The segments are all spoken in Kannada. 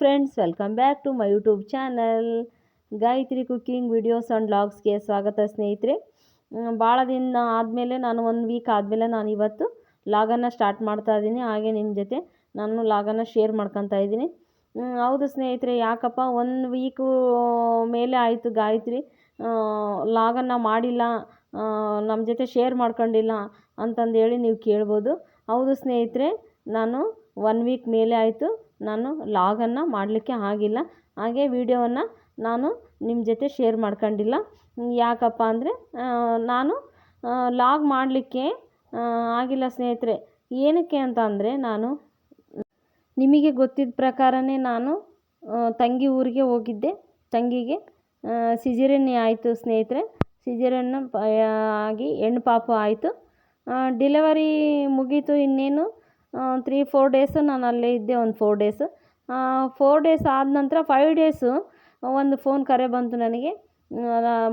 Friends welcome back to my YouTube channel Gayatri cooking videos and ಬ್ಲಾಗ್ಸ್ಗೆ ಸ್ವಾಗತ ಸ್ನೇಹಿತರೆ. ಭಾಳ ದಿನ ಆದಮೇಲೆ ನಾನು ಒಂದು ವೀಕ್ ಆದಮೇಲೆ ನಾನು ಇವತ್ತು ಲಾಗನ್ನು ಸ್ಟಾರ್ಟ್ ಮಾಡ್ತಾ ಇದ್ದೀನಿ. ಹಾಗೆ ನಿಮ್ಮ ಜೊತೆ ನಾನು ಲಾಗನ್ನು ಶೇರ್ ಮಾಡ್ಕೊತಾ ಇದ್ದೀನಿ. ಹೌದು ಸ್ನೇಹಿತರೆ, ಯಾಕಪ್ಪ, ಒಂದು ವೀಕು ಮೇಲೆ ಆಯಿತು ಗಾಯತ್ರಿ. ಲಾಗನ್ನು ಮಾಡಿಲ್ಲ ನಮ್ಮ ಜೊತೆ ಶೇರ್ ಮಾಡ್ಕೊಂಡಿಲ್ಲ ಅಂತಂದೇಳಿ ನೀವು ಕೇಳ್ಬೋದು. ಹೌದು ಸ್ನೇಹಿತರೆ, ನಾನು ಒನ್ ವೀಕ್ ಮೇಲೆ ಆಯಿತು ನಾನು ಲಾಗನ್ನು ಮಾಡಲಿಕ್ಕೆ ಆಗಿಲ್ಲ. ಹಾಗೆ ವೀಡಿಯೋವನ್ನು ನಾನು ನಿಮ್ಮ ಜೊತೆ ಶೇರ್ ಮಾಡ್ಕೊಂಡಿಲ್ಲ. ಯಾಕಪ್ಪ ಅಂದರೆ ನಾನು ಲಾಗ್ ಮಾಡಲಿಕ್ಕೆ ಆಗಿಲ್ಲ ಸ್ನೇಹಿತರೆ. ಏನಕ್ಕೆ ಅಂತ ನಾನು ನಿಮಗೆ ಗೊತ್ತಿದ್ದ ಪ್ರಕಾರನೇ ನಾನು ತಂಗಿ ಊರಿಗೆ ಹೋಗಿದ್ದೆ. ತಂಗಿಗೆ ಸಿಜೇರಿಯನ್ ಆಯಿತು ಸ್ನೇಹಿತರೆ. ಸಿಜೇರಿಯನ್ ಆಗಿ ಹೆಣ್ಣು ಪಾಪು ಆಯಿತು. ಡೆಲಿವರಿ ಮುಗೀತು ಇನ್ನೇನು ತ್ರೀ ಫೋರ್ ಡೇಸ್ ನಾನು ಅಲ್ಲೇ ಇದ್ದೆ ಒಂದು ಫೋರ್ ಡೇಸ್ ಫೋರ್ ಡೇಸ್ ಆದ ನಂತರ ಫೈವ್ ಡೇಸು ಒಂದು ಫೋನ್ ಕರೆ ಬಂತು ನನಗೆ.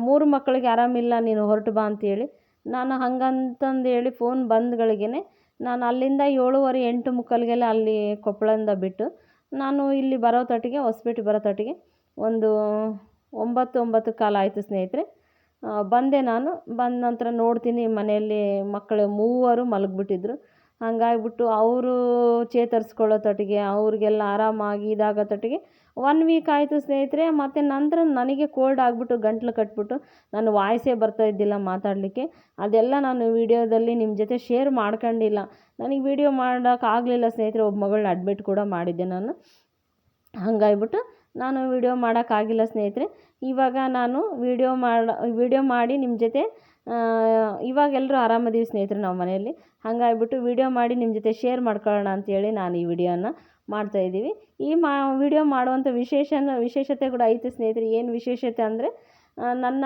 ಮೂರು ಮಕ್ಕಳಿಗೆ ಆರಾಮಿಲ್ಲ, ನೀನು ಹೊರಟು ಬಾ ಅಂತೇಳಿ. ನಾನು ಹಂಗಂತಂದು ಹೇಳಿ ಫೋನ್ ಬಂದ್ಗಳಿಗೇನೆ ನಾನು ಅಲ್ಲಿಂದ ಏಳುವರೆ ಎಂಟು ಮುಕ್ಕಾಲಿಗೆಲ್ಲ ಅಲ್ಲಿ ಕೊಪ್ಪಳದಿಂದ ಬಿಟ್ಟು ನಾನು ಇಲ್ಲಿ ಬರೋ ತಟ್ಟಿಗೆ ಹೊಸಪೇಟೆ ಬರೋ ತಟ್ಟಿಗೆ ಒಂದು ಒಂಬತ್ತು ಒಂಬತ್ತು ಕಾಲ ಆಯಿತು ಸ್ನೇಹಿತರೆ. ಬಂದೆ ನಾನು. ಬಂದ ನಂತರ ನೋಡ್ತೀನಿ ಮನೆಯಲ್ಲಿ ಮಕ್ಕಳು ಮೂವರು ಮಲಗಿಬಿಟ್ಟಿದ್ರು. ಹಂಗಾಗ್ಬಿಟ್ಟು ಅವರು ಚೇತರಿಸ್ಕೊಳ್ಳೋ ತೊಟ್ಟಿಗೆ, ಅವ್ರಿಗೆಲ್ಲ ಆರಾಮಾಗಿ ಇದಾಗೋ ತೊಟ್ಟಿಗೆ ಒನ್ ವೀಕ್ ಆಯಿತು ಸ್ನೇಹಿತರೆ, ಮತ್ತು ನಂತರ ನನಗೆ ಕೋಲ್ಡ್ ಆಗಿಬಿಟ್ಟು ಗಂಟ್ಲು ಕಟ್ಬಿಟ್ಟು ನಾನು ವಾಯ್ಸೇ ಬರ್ತಾ ಇದ್ದಿಲ್ಲ ಮಾತಾಡಲಿಕ್ಕೆ. ಅದೆಲ್ಲ ನಾನು ವೀಡಿಯೋದಲ್ಲಿ ನಿಮ್ಮ ಜೊತೆ ಶೇರ್ ಮಾಡ್ಕೊಂಡಿಲ್ಲ. ನನಗೆ ವೀಡಿಯೋ ಮಾಡೋಕ್ಕಾಗಲಿಲ್ಲ ಸ್ನೇಹಿತರೆ, ಒಬ್ಬ ಮಗಳನ್ನ ಅಡ್ಮಿಟ್ ಕೂಡ ಮಾಡಿದ್ದೆ ನಾನು. ಹಾಗಾಗ್ಬಿಟ್ಟು ನಾನು ವೀಡಿಯೋ ಮಾಡೋಕ್ಕಾಗಿಲ್ಲ ಸ್ನೇಹಿತರೆ. ಇವಾಗ ನಾನು ವೀಡಿಯೋ ಮಾಡಿ ವೀಡಿಯೋ ಮಾಡಿ ನಿಮ್ಮ ಜೊತೆ ಇವಾಗ ಎಲ್ಲರೂ ಆರಾಮದೀವಿ ಸ್ನೇಹಿತರೆ ನಾವು ಮನೆಯಲ್ಲಿ. ಹಾಗಾಗ್ಬಿಟ್ಟು ವೀಡಿಯೋ ಮಾಡಿ ನಿಮ್ಮ ಜೊತೆ ಶೇರ್ ಮಾಡ್ಕೊಳ್ಳೋಣ ಅಂಥೇಳಿ ನಾನು ಈ ವಿಡಿಯೋನ ಮಾಡ್ತಾಯಿದ್ದೀವಿ ಈ ಮಾ ವಿಡಿಯೋ ಮಾಡುವಂಥ ವಿಶೇಷನ ವಿಶೇಷತೆ ಕೂಡ ಐತೆ ಸ್ನೇಹಿತರೆ. ಏನು ವಿಶೇಷತೆ ಅಂದರೆ ನನ್ನ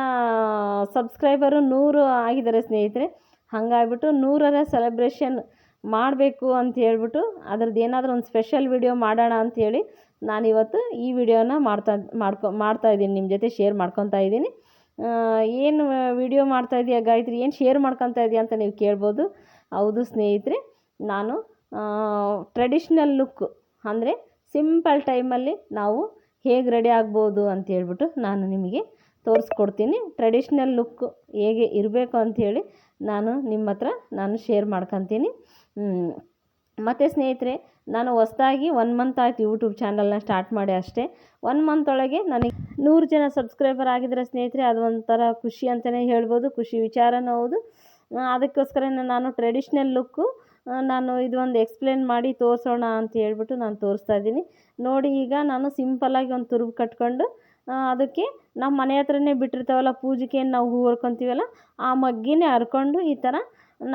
ಸಬ್ಸ್ಕ್ರೈಬರು ನೂರು ಆಗಿದ್ದಾರೆ ಸ್ನೇಹಿತರೆ. ಹಾಗಾಗ್ಬಿಟ್ಟು ನೂರರ ಸೆಲೆಬ್ರೇಷನ್ ಮಾಡಬೇಕು ಅಂತ ಹೇಳ್ಬಿಟ್ಟು ಅದ್ರದ್ದು ಏನಾದರೂ ಒಂದು ಸ್ಪೆಷಲ್ ವಿಡಿಯೋ ಮಾಡೋಣ ಅಂಥೇಳಿ ನಾನಿವತ್ತು ಈ ವಿಡಿಯೋನ ಮಾಡ್ತಾ, ಮಾಡ್ಕೊ, ಮಾಡ್ತಾ ಇದ್ದೀನಿ. ನಿಮ್ಮ ಜೊತೆ ಶೇರ್ ಮಾಡ್ಕೊತಾ ಇದ್ದೀನಿ. ಏನು ವಿಡಿಯೋ ಮಾಡ್ತಾ ಇದೀಯ ಗಾಯತ್ರಿ? ಏನು ಶೇರ್ ಮಾಡ್ಕೊತಾ ಇದೆಯಾ ಅಂತ ನೀವು ಕೇಳ್ಬೋದು. ಹೌದು ಸ್ನೇಹಿತರೆ, ನಾನು ಟ್ರೆಡಿಷ್ನಲ್ ಲುಕ್ ಅಂದರೆ ಸಿಂಪಲ್ ಟೈಮಲ್ಲಿ ನಾವು ಹೇಗೆ ರೆಡಿ ಆಗ್ಬೋದು ಅಂತ ಹೇಳ್ಬಿಟ್ಟು ನಾನು ನಿಮಗೆ ತೋರಿಸ್ಕೊಡ್ತೀನಿ. ಟ್ರೆಡಿಷ್ನಲ್ ಲುಕ್ ಹೇಗೆ ಇರಬೇಕು ಅಂಥೇಳಿ ನಾನು ನಿಮ್ಮ ಹತ್ರ ನಾನು ಶೇರ್ ಮಾಡ್ಕೊತೀನಿ. ಮತ್ತು ಸ್ನೇಹಿತರೆ ನಾನು ಹೊಸ್ದಾಗಿ ಒನ್ ಮಂತ್ ಆಯ್ತು ಯೂಟ್ಯೂಬ್ ಚಾನಲ್ನ ಸ್ಟಾರ್ಟ್ ಮಾಡಿ ಅಷ್ಟೇ. ಒನ್ ಮಂತ್ ಒಳಗೆ ನನಗೆ ನೂರು ಜನ ಸಬ್ಸ್ಕ್ರೈಬರ್ ಆಗಿದ್ದಾರೆ ಸ್ನೇಹಿತರೆ, ಅದು ಒಂಥರ ಖುಷಿ ಅಂತಲೇ ಹೇಳ್ಬೋದು, ಖುಷಿ ವಿಚಾರನೂ ಹೌದು. ಅದಕ್ಕೋಸ್ಕರ ನಾನು ಟ್ರೆಡಿಷ್ನಲ್ ಲುಕ್ಕು ನಾನು ಇದೊಂದು ಎಕ್ಸ್ಪ್ಲೇನ್ ಮಾಡಿ ತೋರಿಸೋಣ ಅಂತ ಹೇಳ್ಬಿಟ್ಟು ನಾನು ತೋರಿಸ್ತಾ ಇದ್ದೀನಿ. ನೋಡಿ ಈಗ ನಾನು ಸಿಂಪಲ್ಲಾಗಿ ಒಂದು ತುರುಬು ಕಟ್ಕೊಂಡು ಅದಕ್ಕೆ ನಮ್ಮ ಮನೆ ಹತ್ರನೇ ಬಿಟ್ಟಿರ್ತಾವಲ್ಲ ಪೂಜೆಗೆ ನಾವು ಹೂ ಹರ್ಕೊತೀವಲ್ಲ, ಆ ಮಗ್ಗಿನೇ ಹರ್ಕೊಂಡು ಈ ಥರ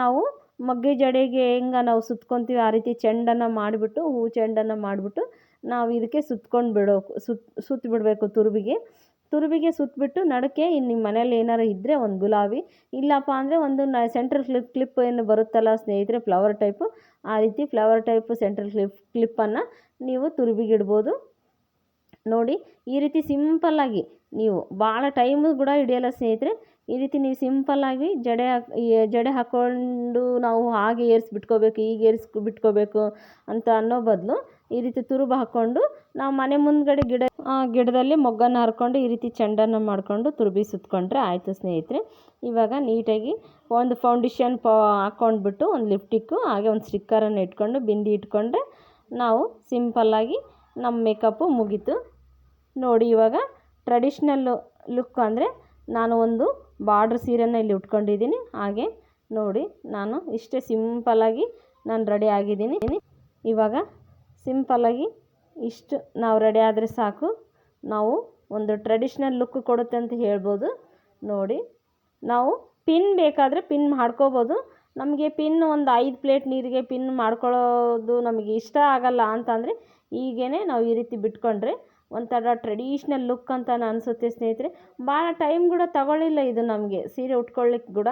ನಾವು ಮಗ್ಗಿ ಜಡೆಗೆ ಹೆಂಗೆ ನಾವು ಸುತ್ಕೊತೀವಿ ಆ ರೀತಿ ಚೆಂಡನ್ನು ಮಾಡಿಬಿಟ್ಟು, ಹೂ ಚೆಂಡನ್ನು ಮಾಡಿಬಿಟ್ಟು ನಾವು ಇದಕ್ಕೆ ಸುತ್ಕೊಂಡು ಬಿಡೋಕು ಸುತ್, ಸುತ್ತಿ ಬಿಡಬೇಕು ತುರುಬಿಗೆ ತುರುಬಿಗೆ ಸುತ್ತ್ಬಿಟ್ಟು ನಡಕ್ಕೆ ಇನ್ನು ನಿಮ್ಮ ಮನೇಲಿ ಏನಾರು ಇದ್ದರೆ ಒಂದು ಗುಲಾಬಿ, ಇಲ್ಲಪ್ಪ ಅಂದರೆ ಒಂದು ನ ಸೆಂಟ್ರಲ್ ಕ್ಲಿಪ್ ಕ್ಲಿಪ್ ಏನು ಬರುತ್ತಲ್ಲ ಸ್ನೇಹಿತರೆ ಫ್ಲವರ್ ಟೈಪು ಆ ರೀತಿ ಫ್ಲವರ್ ಟೈಪು ಸೆಂಟ್ರಲ್ ಕ್ಲಿಪ್ ಕ್ಲಿಪ್ಪನ್ನು ನೀವು ತುರುಬಿಗೆ ಇಡ್ಬೋದು. ನೋಡಿ, ಈ ರೀತಿ ಸಿಂಪಲ್ಲಾಗಿ ನೀವು ಭಾಳ ಟೈಮು ಕೂಡ ಹಿಡಿಯಲ್ಲ ಸ್ನೇಹಿತರೆ. ಈ ರೀತಿ ನೀವು ಸಿಂಪಲ್ಲಾಗಿ ಜಡೆ ಹಾಕಿ ಜಡೆ ಹಾಕ್ಕೊಂಡು ನಾವು ಹಾಗೆ ಏರ್ಸಿ ಬಿಟ್ಕೋಬೇಕು ಈಗ ಏರ್ಸಿ ಬಿಟ್ಕೋಬೇಕು ಅಂತ ಅನ್ನೋ ಬದಲು ಈ ರೀತಿ ತುರುಬು ಹಾಕ್ಕೊಂಡು ನಾವು ಮನೆ ಮುಂದ್ಗಡೆ ಗಿಡ ಗಿಡದಲ್ಲಿ ಮೊಗ್ಗನ್ನು ಹರ್ಕೊಂಡು ಈ ರೀತಿ ಚೆಂಡನ್ನು ಮಾಡಿಕೊಂಡು ತುರುಬಿ ಸುತ್ತಕೊಂಡ್ರೆ ಆಯಿತು ಸ್ನೇಹಿತರೆ. ಇವಾಗ ನೀಟಾಗಿ ಒಂದು ಫೌಂಡೇಶನ್ ಪಾ, ಹಾಕ್ಕೊಂಡ್ಬಿಟ್ಟು ಒಂದು ಲಿಪ್ಟಿಕ್ಕು ಹಾಗೆ ಒಂದು ಸ್ಟಿಕ್ಕರನ್ನು ಇಟ್ಕೊಂಡು, ಬಿಂದಿ ಇಟ್ಕೊಂಡ್ರೆ ನಾವು ಸಿಂಪಲ್ಲಾಗಿ ನಮ್ಮ ಮೇಕಪ್ಪು ಮುಗೀತು. ನೋಡಿ ಇವಾಗ ಟ್ರೆಡಿಷ್ನಲ್ ಲುಕ್ ಅಂದರೆ ನಾನು ಒಂದು ಬಾರ್ಡ್ರ್ ಸೀರೆನ ಇಲ್ಲಿ ಉಟ್ಕೊಂಡಿದ್ದೀನಿ. ಹಾಗೆ ನೋಡಿ ನಾನು ಇಷ್ಟೇ ಸಿಂಪಲ್ಲಾಗಿ ನಾನು ರೆಡಿ ಆಗಿದ್ದೀನಿ. ಇವಾಗ ಸಿಂಪಲ್ಲಾಗಿ ಇಷ್ಟು ನಾವು ರೆಡಿ ಆದರೆ ಸಾಕು. ನಾವು ಒಂದು ಟ್ರೆಡಿಷ್ನಲ್ ಲುಕ್ ಕೊಡುತ್ತೆ ಅಂತ ಹೇಳ್ಬೋದು. ನೋಡಿ ನಾವು ಪಿನ್ ಬೇಕಾದರೆ ಪಿನ್ ಮಾಡ್ಕೋಬೋದು. ನಮಗೆ ಪಿನ್ ಒಂದು ಐದು ಪ್ಲೇಟ್ ನೀರಿಗೆ ಪಿನ್ ಮಾಡ್ಕೊಳ್ಳೋದು ನಮಗೆ ಇಷ್ಟ ಆಗಲ್ಲ ಅಂತಂದರೆ ಈಗೇನೆ ನಾವು ಈ ರೀತಿ ಬಿಟ್ಕೊಂಡ್ರೆ ಒಂಥರ ಟ್ರೆಡಿಷ್ನಲ್ ಲುಕ್ ಅಂತ ಅನಿಸುತ್ತೆ ಸ್ನೇಹಿತರೆ. ಭಾಳ ಟೈಮ್ ಕೂಡ ತಗೊಳ್ಳಿಲ್ಲ ಇದು ನಮಗೆ, ಸೀರೆ ಉಟ್ಕೊಳ್ಳಿಕ್ಕೆ ಕೂಡ.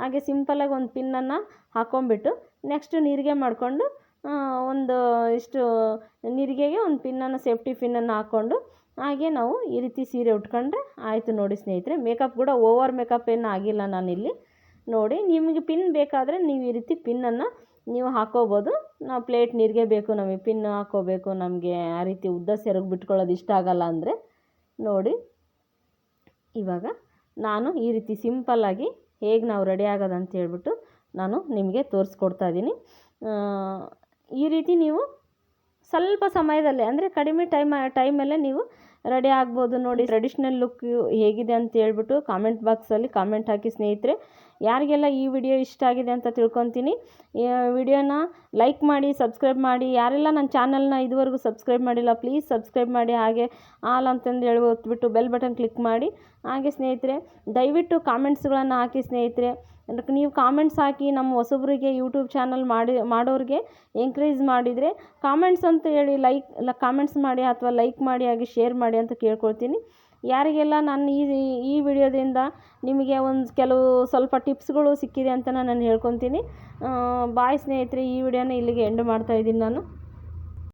ಹಾಗೆ ಸಿಂಪಲಾಗಿ ಒಂದು ಪಿನ್ನನ್ನು ಹಾಕ್ಕೊಂಬಿಟ್ಟು ನೆಕ್ಸ್ಟ್ ನೀರಿಗೆ ಮಾಡಿಕೊಂಡು ಒಂದು ಇಷ್ಟು ನೀರಿಗೆಗೆ ಒಂದು ಪಿನ್ನನ್ನು ಸೇಫ್ಟಿ ಪಿನ್ನನ್ನು ಹಾಕ್ಕೊಂಡು ಹಾಗೆ ನಾವು ಈ ರೀತಿ ಸೀರೆ ಉಟ್ಕೊಂಡ್ರೆ ಆಯಿತು ನೋಡಿ ಸ್ನೇಹಿತರೆ. ಮೇಕಪ್ ಕೂಡ ಓವರ್ ಮೇಕಪ್ ಏನು ಆಗಿಲ್ಲ ನಾನಿಲ್ಲಿ. ನೋಡಿ ನಿಮಗೆ ಪಿನ್ ಬೇಕಾದರೆ ನೀವು ಈ ರೀತಿ ಪಿನ್ನನ್ನು ನೀವು ಹಾಕ್ಕೋಬೋದು ನಾವು ಪ್ಲೇಟ್ ನೀರಿಗೆ ಬೇಕು, ನಮಗೆ ಪಿನ್ ಹಾಕ್ಕೋಬೇಕು ನಮಗೆ ಆ ರೀತಿ ಉದ್ದ ಸೆರಗು ಬಿಟ್ಕೊಳ್ಳೋದು ಇಷ್ಟ ಆಗಲ್ಲ ಅಂದರೆ ನೋಡಿ. ಇವಾಗ ನಾನು ಈ ರೀತಿ ಸಿಂಪಲ್ಲಾಗಿ ಹೇಗೆ ನಾವು ರೆಡಿ ಆಗೋದು ಅಂತ ಹೇಳ್ಬಿಟ್ಟು ನಾನು ನಿಮಗೆ ತೋರಿಸ್ಕೊಡ್ತಾ ಇದ್ದೀನಿ ಈ ರೀತಿ ನೀವು ಸ್ವಲ್ಪ ಸಮಯದಲ್ಲೇ, ಅಂದರೆ ಕಡಿಮೆ ಟೈಮ್ ಟೈಮಲ್ಲೇ ನೀವು ರೆಡಿ ಆಗ್ಬೋದು ನೋಡಿ. ಟ್ರೆಡಿಷ್ನಲ್ ಲುಕ್ ಹೇಗಿದೆ ಅಂತ ಹೇಳ್ಬಿಟ್ಟು ಕಾಮೆಂಟ್ ಬಾಕ್ಸಲ್ಲಿ ಕಾಮೆಂಟ್ ಹಾಕಿ ಸ್ನೇಹಿತರೆ. ಯಾರಿಗೆಲ್ಲ ಈ ವಿಡಿಯೋ ಇಷ್ಟ ಆಗಿದೆ ಅಂತ ತಿಳ್ಕೊತೀನಿ. ವಿಡಿಯೋನ ಲೈಕ್ ಮಾಡಿ ಸಬ್ಸ್ಕ್ರೈಬ್ ಮಾಡಿ. ಯಾರೆಲ್ಲ ನನ್ನ ಚಾನಲ್ನ ಇದುವರೆಗೂ ಸಬ್ಸ್ಕ್ರೈಬ್ ಮಾಡಿಲ್ಲ ಪ್ಲೀಸ್ ಸಬ್ಸ್ಕ್ರೈಬ್ ಮಾಡಿ. ಹಾಗೆ ಆಲ್ ಅಂತಂದು ಹೇಳಿ ಒತ್ಬಿಟ್ಟು ಬೆಲ್ ಬಟನ್ ಕ್ಲಿಕ್ ಮಾಡಿ. ಹಾಗೆ ಸ್ನೇಹಿತರೆ, ದಯವಿಟ್ಟು ಕಾಮೆಂಟ್ಸ್ಗಳನ್ನು ಹಾಕಿ ಸ್ನೇಹಿತರೆ. ನೀವು ಕಾಮೆಂಟ್ಸ್ ಹಾಕಿ ನಮ್ಮ ಹೊಸಬ್ರಿಗೆ ಯೂಟ್ಯೂಬ್ ಚಾನಲ್ ಮಾಡಿ, ಮಾಡೋರಿಗೆ ಎಂಕ್ರೇಜ್ ಮಾಡಿದರೆ ಕಾಮೆಂಟ್ಸ್ ಅಂತ ಹೇಳಿ ಲೈಕ್ ಕಾಮೆಂಟ್ಸ್ ಮಾಡಿ ಅಥವಾ ಲೈಕ್ ಮಾಡಿ, ಹಾಗೆ ಶೇರ್ ಮಾಡಿ ಅಂತ ಕೇಳ್ಕೊಳ್ತೀನಿ. ಯಾರಿಗೆಲ್ಲ ನಾನು ಈ ಈ ವಿಡಿಯೋದಿಂದ ನಿಮಗೆ ಒಂದು ಕೆಲವು ಸ್ವಲ್ಪ ಟಿಪ್ಸ್ಗಳು ಸಿಕ್ಕಿದೆ ಅಂತ ನಾನು ಹೇಳ್ಕೊತೀನಿ. ಬಾಯ್ ಸ್ನೇಹಿತರೆ, ಈ ವಿಡಿಯೋನ ಇಲ್ಲಿಗೆ ಎಂಡ್ ಮಾಡ್ತಾಯಿದ್ದೀನಿ ನಾನು.